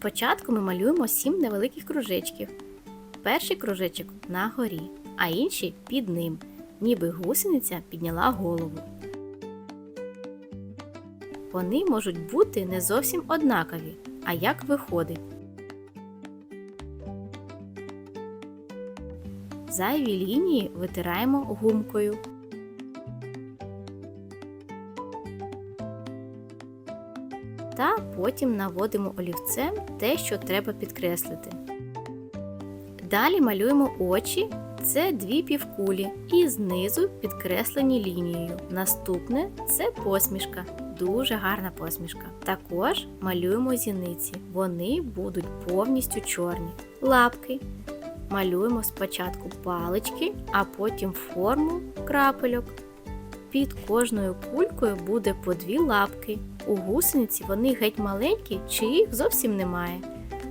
Спочатку ми малюємо 7 невеликих кружечків. Перший кружечок на горі, а інший під ним, ніби гусениця підняла голову. Вони можуть бути не зовсім однакові, а як виходить. Зайві лінії витираємо гумкою. Та потім наводимо олівцем те, що треба підкреслити. Далі малюємо очі. Це дві півкулі і знизу підкреслені лінією. Наступне це посмішка. Дуже гарна посмішка. Також малюємо зіниці. Вони будуть повністю чорні. Лапки. Малюємо спочатку палички, а потім форму крапельок. Під кожною кулькою буде по дві лапки. У гусениці вони геть маленькі, чи їх зовсім немає.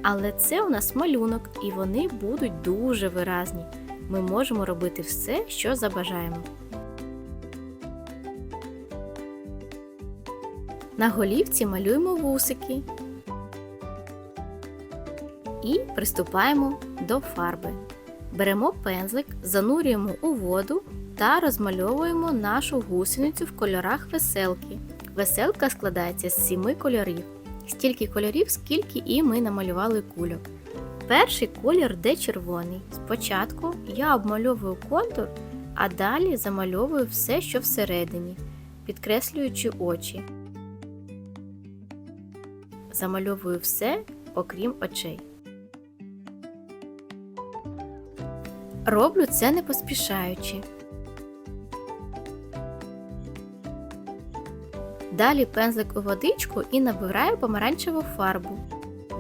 Але це у нас малюнок, і вони будуть дуже виразні. Ми можемо робити все, що забажаємо. На голівці малюємо вусики і приступаємо до фарби. Беремо пензлик, занурюємо у воду та розмальовуємо нашу гусеницю в кольорах веселки. Веселка складається з сіми кольорів, стільки кольорів, скільки і ми намалювали кульок. Перший колір де червоний. Спочатку я обмальовую контур, а далі замальовую все, що всередині, підкреслюючи очі. Замальовую все, окрім очей. Роблю це не поспішаючи. Далі пензлик у водичку і набираю помаранчеву фарбу,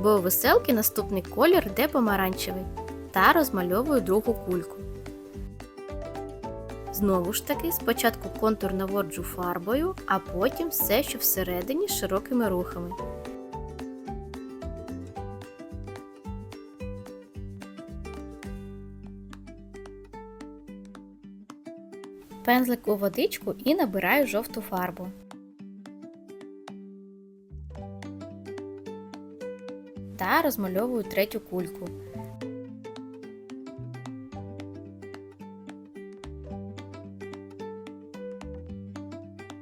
бо у веселки наступний колір де помаранчевий, та розмальовую другу кульку. Знову ж таки, спочатку контур наводжу фарбою, а потім все, що всередині широкими рухами. Пензлик у водичку і набираю жовту фарбу. Та розмальовую третю кульку.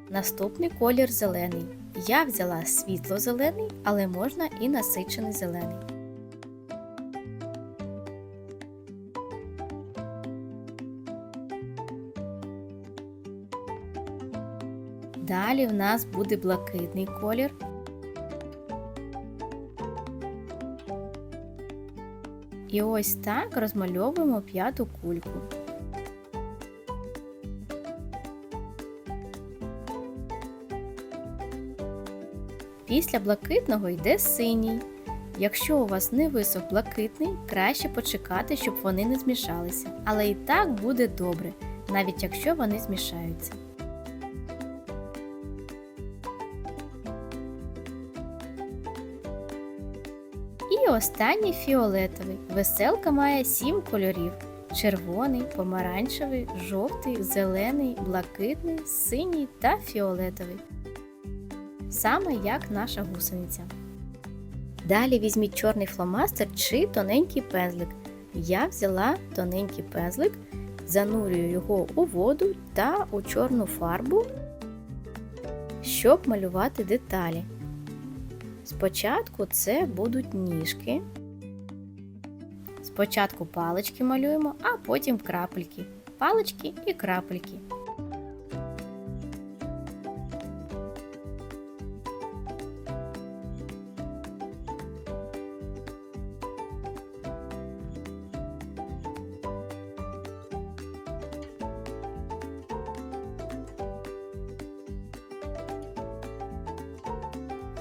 Наступний колір зелений. Я взяла світло-зелений, але можна і насичений зелений. Далі в нас буде блакитний колір. І ось так розмальовуємо п'яту кульку. Після блакитного йде синій. Якщо у вас не висох блакитний, краще почекати, щоб вони не змішалися. Але і так буде добре, навіть якщо вони змішаються. І останній фіолетовий. Веселка має 7 кольорів: червоний, помаранчевий, жовтий, зелений, блакитний, синій та фіолетовий. Саме як наша гусениця. Далі візьміть чорний фломастер чи тоненький пензлик. Я взяла тоненький пензлик, занурюю його у воду та у чорну фарбу, щоб малювати деталі. Спочатку це будуть ніжки. Спочатку палички малюємо, а потім крапельки. Палички і крапельки.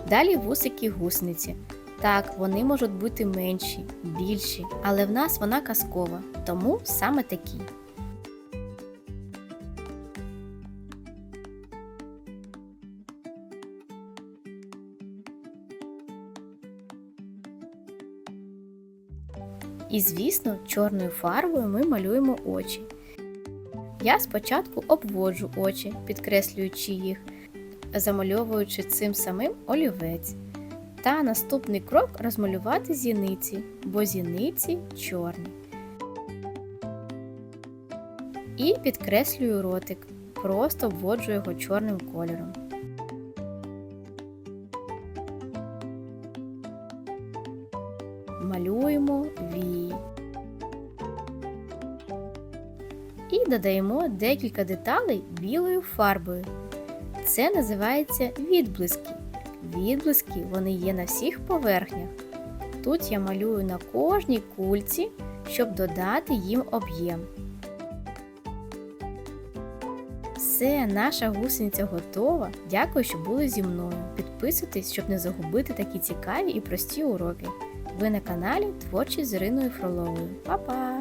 Далі вусики гусениці. Так, вони можуть бути менші, більші, але в нас вона казкова, тому саме такі. І, звісно, чорною фарбою ми малюємо очі. Я спочатку обводжу очі, підкреслюючи їх, замальовуючи цим самим олівець. Та наступний крок розмалювати зіниці, бо зіниці чорні. І підкреслюю ротик, просто обводжу його чорним кольором. Малюємо вії. І додаємо декілька деталей білою фарбою. Це називається відблиски. Відблиски вони є на всіх поверхнях. Тут я малюю на кожній кульці, щоб додати їм об'єм. Все, наша гусениця готова. Дякую, що були зі мною. Підписуйтесь, щоб не загубити такі цікаві і прості уроки. Ви на каналі Творчість з Іриною Фроловою. Па-па!